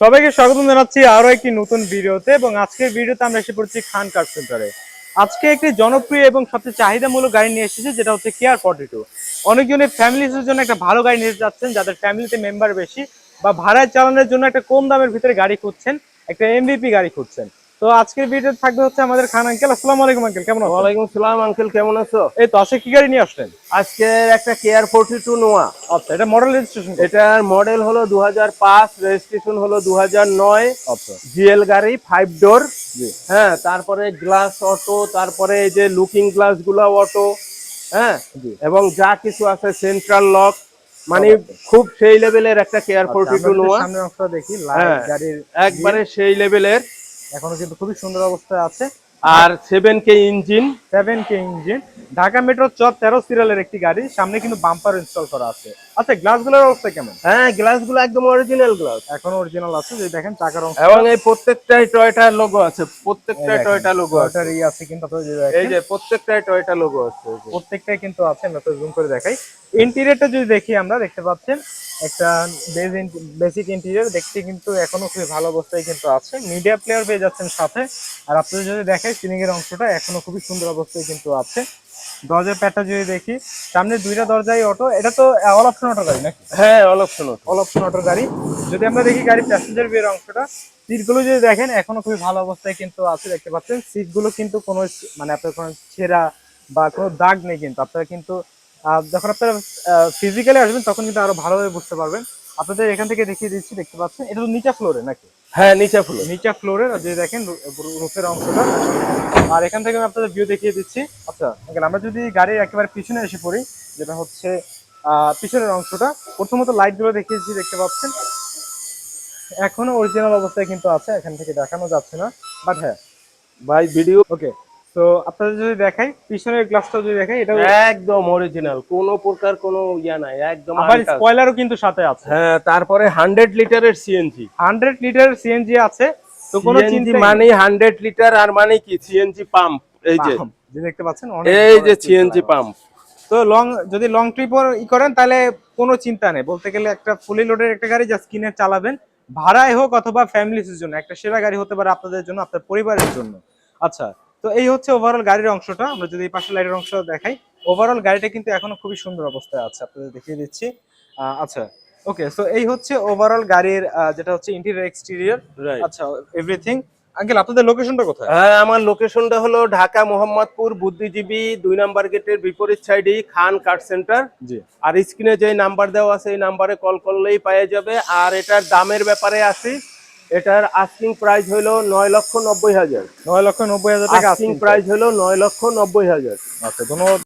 সবাইকে স্বাগতম জানাচ্ছি আরও একটি নতুন ভিডিওতে এবং আজকের ভিডিওতে আমরা এসে পড়ছি খান কার সেন্টারে। আজকে একটি জনপ্রিয় এবং সবচেয়ে চাহিদামূলক গাড়ি নিয়ে এসেছে, যেটা হচ্ছে কেয়ার ফর্টি টু অনেকজনের ফ্যামিলির জন্য একটা ভালো গাড়ি নিয়ে যাচ্ছেন, যাদের ফ্যামিলিতে মেম্বার বেশি বা ভাড়ায় চালানোর জন্য একটা কম দামের ভিতরে গাড়ি খুঁজছেন, একটা এমভিপি গাড়ি খুঁজছেন। তো আজকের ভিডিও থাকবে হচ্ছে আমাদের খান আঙ্কেল আসসালামু আলাইকুম আঙ্কেল কেমন আছেন? ওয়ালাইকুম সালাম আঙ্কেল কেমন আছো? এই তো আজকে কি গাড়ি নিয়ে আসলেন? আজকে একটা কেয়ার ফোর্টি টু নোয়া আচ্ছা এটা মডেল রেজিস্ট্রেশন এটার মডেল হলো দুহাজার পাঁচ রেজিস্ট্রেশন হলো দু আচ্ছা। জিএল গাড়ি ফাইভ ডোর জি। হ্যাঁ তারপরে গ্লাস অটো তারপরে এই যে লুকিং গ্লাসগুলো অটো হ্যাঁ জি। এবং যা কিছু আছে সেন্ট্রাল লক মানে খুব সেই লেভেলের একটা কেয়ার ফোর্টি টু নোয়া সামনের অংশটা দেখি হ্যাঁ। গাড়ির একবারে সেই লেভেলের এখনও কিন্তু খুবই সুন্দর অবস্থায় আছে। আর seven K engine seven K engine Dhaka metro চ তেরো সিরিয়ালের একটি গাড়ি সামনে কিন্তু বাম্পার ইনস্টল করা আছে। আচ্ছা গ্লাসগুলোর অবস্থা কেমন? হ্যাঁ গ্লাসগুলো একদম অরিজিনাল গ্লাস এখনও অরিজিনাল আছে যে দেখেন চাকার অংশ। এবং এই প্রত্যেকটাই টয়টার লোগো আছে। প্রত্যেকটাই টয়টা লোগো আছে। ইয়ে আছে কিন্তু এই যে প্রত্যেকটাই টয়টা লোগো আছে। প্রত্যেকটাই কিন্তু আছে আমরা তো জুম করে দেখাই। ইন্টেরিয়রটা যদি দেখি আমরা দেখতে পাচ্ছেন একটা বেসিক ইন্টেরিয়র দেখতে কিন্তু এখনও খুবই ভালো অবস্থায় কিন্তু আছে। মিডিয়া প্লেয়ার পেয়ে যাচ্ছেন সাথে। আর আপনাদের যদি দেখেন সিলিং এর অংশটা এখনও খুবই সুন্দর অবস্থায় কিন্তু আছে। দরজার প্যাডটা যদি দেখি সামনে দুইটা দরজাই অটো এটা তো অল অপশন অটো গাড়ি নাকি? হ্যাঁ all option auto all option auto গাড়ি। যদি আমরা দেখি গাড়ি প্যাসেঞ্জার বিয়ের অংশটা সিটগুলো যদি দেখেন এখনও খুবই ভালো অবস্থায় কিন্তু আছে দেখতে পাচ্ছেন। সিটগুলো কিন্তু কোনো মানে আপনার কোনো ছেঁড়া বা কোনো দাগ নেই কিন্তু। আপনারা কিন্তু যখন আপনারা ফিজিক্যালি আসবেন তখন কিন্তু আরও ভালোভাবে বুঝতে পারবেন। আপনাদের এখান থেকে দেখিয়ে দিচ্ছি দেখতে পাচ্ছেন। এটা তো নিচা ফ্লোরে নাকি? হ্যাঁ নিচে ফুলো নিচা ফ্লোরের যে দেখেন রুফের অংশটা। আর এখান থেকে আমি আপনাদের ভিউ দেখিয়ে দিচ্ছি। আচ্ছা আমরা যদি গাড়ির একেবারে পিছনে এসে পড়ি যেটা হচ্ছে আহ, পিছনের অংশটা প্রথমত লাইটগুলো দেখিয়েছি দেখতে পাচ্ছেন। এখনও অরিজিনাল অবস্থায় কিন্তু আছে এখান থেকে দেখানো যাচ্ছে না। বাট হ্যাঁ। বাই ভিডিও ওকে তো আপনাদের যদি দেখাই পিছনের গ্লাসটা যদি দেখাই এটা একদম অরিজিনাল কোনো প্রকার কোনো ইয়া নাই একদম আবার। স্পয়লারও কিন্তু সাথে আছে। হ্যাঁ তারপরে হান্ড্রেড লিটারের সিএনজি হান্ড্রেড লিটার সিএনজি আছে তো কোনো চিন্তা মানে হান্ড্রেড লিটার আর মানে কি? সিএনজি পাম্প এই যে। যে দেখতে পাচ্ছেন এই যে সিএনজি পাম্প তো লং যদি লং ট্রিপ ই করেন তাহলে কোনো চিন্তা নেই। বলতে গেলে একটা ফুলি লোডের একটা গাড়ি জাস্ট কিনে চালাবেন ভাড়ায় হোক অথবা ফ্যামিলির জন্য একটা সেরা গাড়ি হতে পারে আপনাদের জন্য আপনার পরিবারের জন্য। আচ্ছা তো এই হচ্ছে ওভারঅল গাড়ির অংশটা। আমরা যদি এই পাশে লাইটের অংশটা দেখাই ওভারঅল গাড়িটা কিন্তু এখনও খুবই সুন্দর অবস্থায় আছে আপনাদের দেখিয়ে দিচ্ছি। আচ্ছা ওকে সো এই হচ্ছে ওভারঅল গাড়ির যেটা হচ্ছে ইন্টেরিয়র এক্সটেরিয়র আচ্ছা এভরিথিং আঙ্কেল আপনাদের লোকেশনটা কোথায়? হ্যাঁ আমার লোকেশনটা হলো ঢাকা মোহাম্মদপুর বুদ্ধিজীবী দুই নাম্বার গেটের বিপরীত সাইডেই খান কার্ড সেন্টার জি। আর স্ক্রিনে যে নাম্বার দেওয়া আছে এই নাম্বারে কল করলেই পাওয়া যাবে। আর এটার দামের ব্যাপারে আসি এটার আস্কিং প্রাইস হলো নয় লক্ষ নব্বই হাজার। নয় লক্ষ নব্বই হাজার টাকা আস্কিং প্রাইস হলো নয় লক্ষ নব্বই হাজার। আচ্ছা ধন্যবাদ।